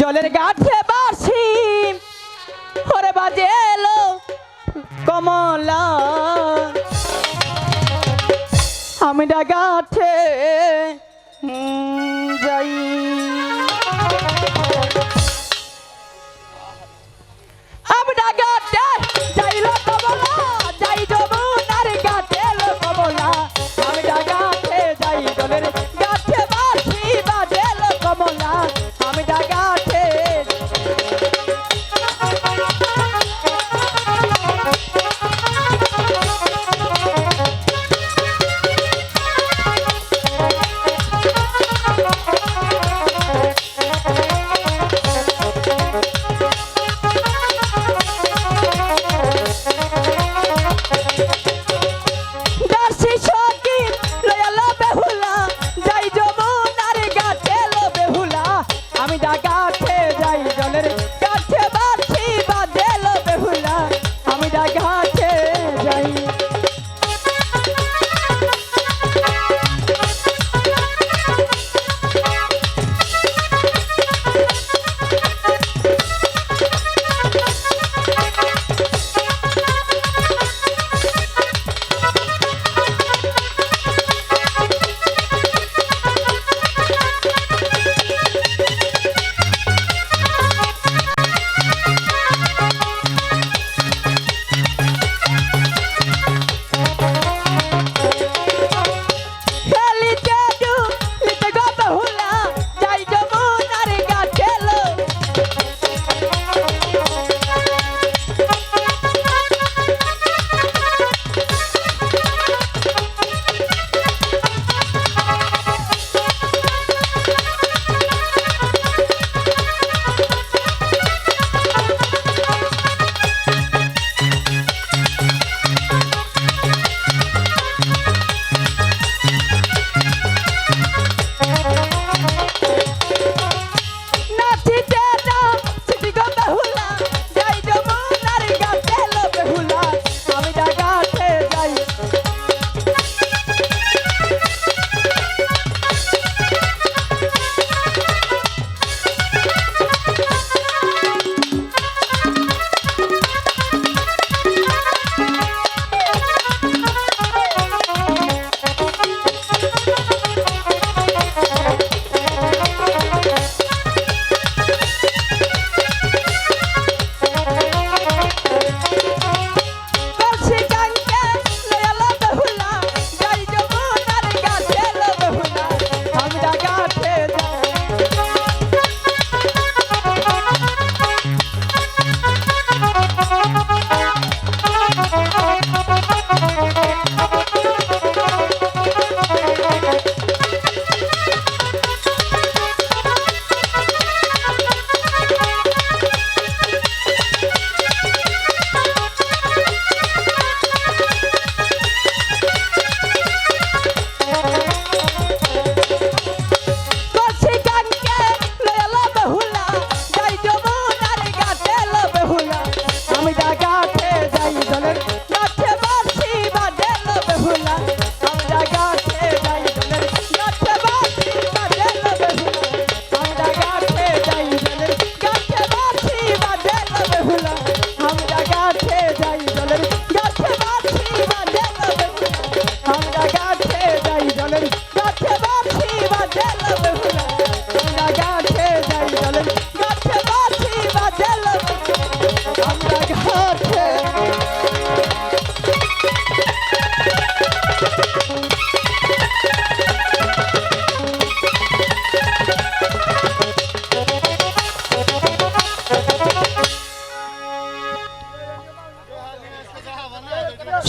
জলের গাছে বাসি। ওরে বাজে এলো কমলা। আমি গাছে যাই।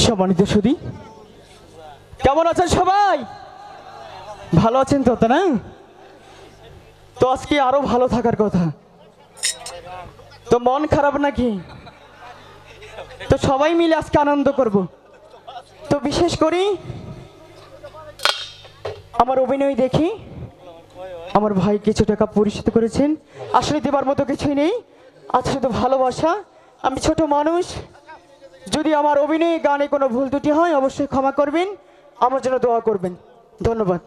সম্মানিত সুদী কেমন আছেন সবাই? ভালো আছেন তো না? তো আজকে আরও ভালো থাকার কথা। তো মন খারাপ নাকি? সবাই মিলে আজকে আনন্দ করব। তো বিশেষ করি, আমার অভিনয় দেখি। আমার ভাই কিছু টাকা পরিশোধ করেছেন। আসলে দেবার মতো কিছুই নেই আছে শুধু ভালোবাসা। আমি ছোট মানুষ, যদি আমার অভিনয় গানে কোনো ভুল ত্রুটি হয়, অবশ্যই ক্ষমা করবেন। আমার জন্য দোয়া করবেন। ধন্যবাদ।